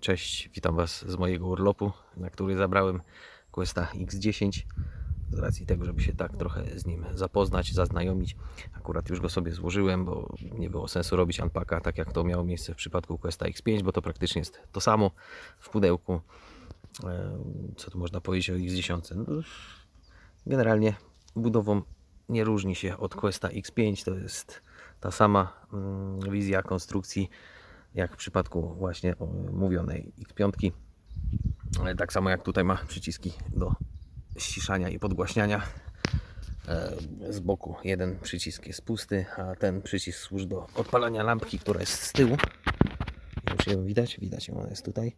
Cześć, witam Was z mojego urlopu, na który zabrałem Questa X10 z racji tego, żeby się tak trochę z nim zapoznać, zaznajomić. Akurat już go sobie złożyłem, bo nie było sensu robić unpacka, tak jak to miało miejsce w przypadku Questa X5, bo to praktycznie jest to samo w pudełku. Co tu można powiedzieć o X10? No, generalnie budową nie różni się od Questa X5. To jest ta sama mm, wizja konstrukcji jak w przypadku właśnie mówionej X5. Ale Tak samo jak tutaj ma przyciski do ściszania i podgłaśniania. E, Z boku jeden przycisk jest pusty, a ten przycisk służy do odpalania lampki, która jest z tyłu. Czy ją widać? Widać ją, ona jest tutaj.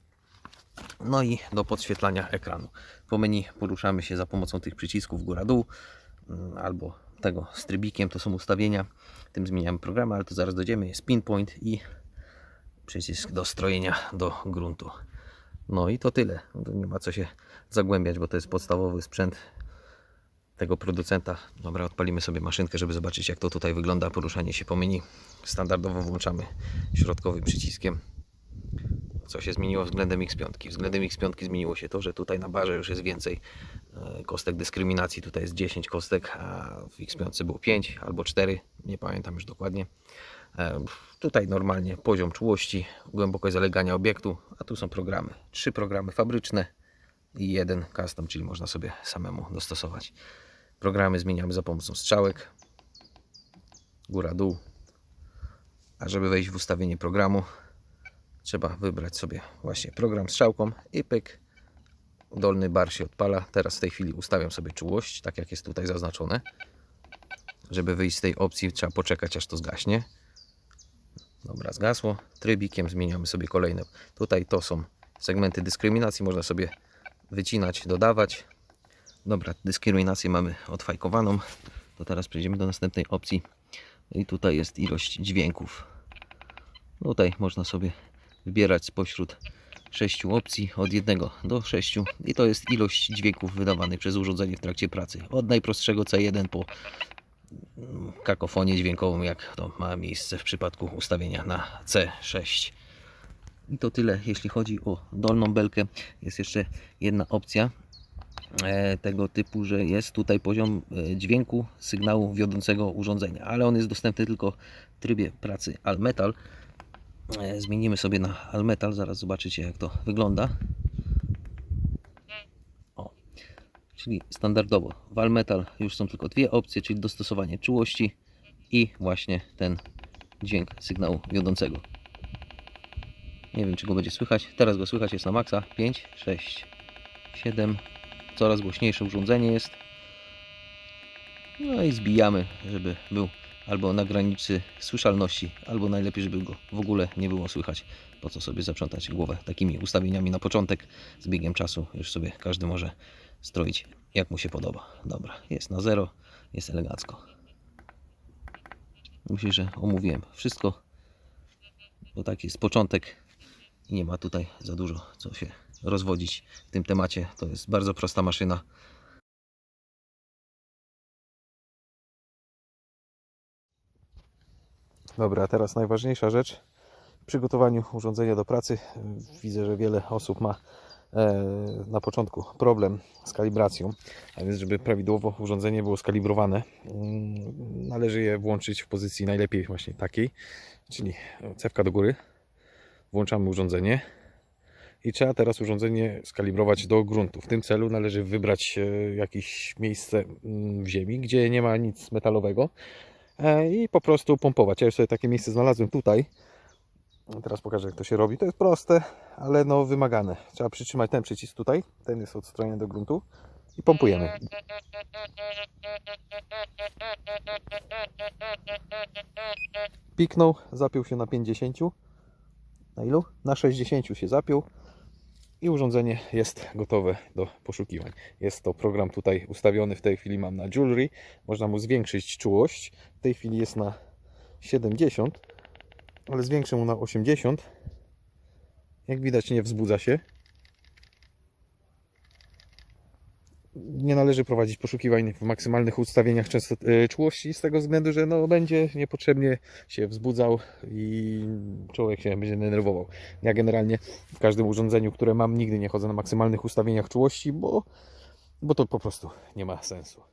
No i do podświetlania ekranu. Po menu poruszamy się za pomocą tych przycisków góra-dół mm, albo tego z trybikiem, to są ustawienia. Tym zmieniamy programy, ale to zaraz dojdziemy. Jest pinpoint i przycisk do strojenia do gruntu. No i to tyle. Nie ma co się zagłębiać, bo to jest podstawowy sprzęt tego producenta. Dobra, odpalimy sobie maszynkę, żeby zobaczyć jak to tutaj wygląda poruszanie się po menu. Standardowo włączamy środkowym przyciskiem. Co się zmieniło względem X5? Względem X5 zmieniło się to, że tutaj na barze już jest więcej e, kostek dyskryminacji. Tutaj jest 10 kostek, a w X5 było 5 albo 4, nie pamiętam już dokładnie. E, Tutaj normalnie poziom czułości, głębokość zalegania obiektu, a tu są programy. Trzy programy fabryczne i jeden custom, czyli można sobie samemu dostosować. Programy zmieniamy za pomocą strzałek, góra, dół. A żeby wejść w ustawienie programu, trzeba wybrać sobie właśnie program strzałką i pyk. Dolny bar się odpala. Teraz w tej chwili ustawiam sobie czułość, tak jak jest tutaj zaznaczone. Żeby wyjść z tej opcji, trzeba poczekać aż to zgaśnie. Dobra, zgasło. Trybikiem zmieniamy sobie kolejne. Tutaj to są segmenty dyskryminacji, można sobie wycinać, dodawać. Dobra, dyskryminację mamy odfajkowaną. To teraz przejdziemy do następnej opcji. I tutaj jest ilość dźwięków. Tutaj można sobie wybierać spośród sześciu opcji od 1 do 6 i to jest ilość dźwięków wydawanych przez urządzenie w trakcie pracy. Od najprostszego C1 po kakofonię dźwiękową, jak to ma miejsce w przypadku ustawienia na C6. I to tyle, jeśli chodzi o dolną belkę. Jest jeszcze jedna opcja e, tego typu, że jest tutaj poziom e, dźwięku sygnału wiodącego urządzenia, ale on jest dostępny tylko w trybie pracy All Metal. E, Zmienimy sobie na All Metal, zaraz zobaczycie jak to wygląda. O, czyli standardowo w All Metal już są tylko dwie opcje, czyli dostosowanie czułości i właśnie ten dźwięk sygnału wiodącego. Nie wiem, czy go będzie słychać. Teraz go słychać, jest na maksa. 5, 6, 7. Coraz głośniejsze urządzenie jest. No i zbijamy, żeby był albo na granicy słyszalności, albo najlepiej, żeby go w ogóle nie było słychać. Po co sobie zaprzątać głowę takimi ustawieniami na początek. Z biegiem czasu już sobie każdy może stroić jak mu się podoba. Dobra, jest na zero, jest elegancko. Myślę, że omówiłem wszystko. Bo taki jest początek i nie ma tutaj za dużo co się rozwodzić w tym temacie. To jest bardzo prosta maszyna. Dobra, teraz najważniejsza rzecz w przygotowaniu urządzenia do pracy. Widzę, że wiele osób ma e, na początku problem z kalibracją, a więc żeby prawidłowo urządzenie było skalibrowane, mm, należy je włączyć w pozycji najlepiej właśnie takiej, czyli cewka do góry. Włączamy urządzenie i trzeba teraz urządzenie skalibrować do gruntu. W tym celu należy wybrać e, jakieś miejsce mm, w ziemi, gdzie nie ma nic metalowego e, i po prostu pompować. Ja już sobie takie miejsce znalazłem tutaj. Teraz pokażę jak to się robi. To jest proste, ale no wymagane. Trzeba przytrzymać ten przycisk tutaj. Ten jest od strony do gruntu. I pompujemy. Piknął, zapiął się na 50. Na ilu? Na 60 się zapiął. I urządzenie jest gotowe do poszukiwań. Jest to program tutaj ustawiony. W tej chwili mam na Jewelry. Można mu zwiększyć czułość. W tej chwili jest na 70, ale zwiększę mu na 80. Jak widać, nie wzbudza się. Nie należy prowadzić poszukiwań w maksymalnych ustawieniach e, czułości z tego względu, że no, będzie niepotrzebnie się wzbudzał i człowiek się będzie denerwował. Ja generalnie w każdym urządzeniu, które mam, nigdy nie chodzę na maksymalnych ustawieniach czułości, bo, bo to po prostu nie ma sensu.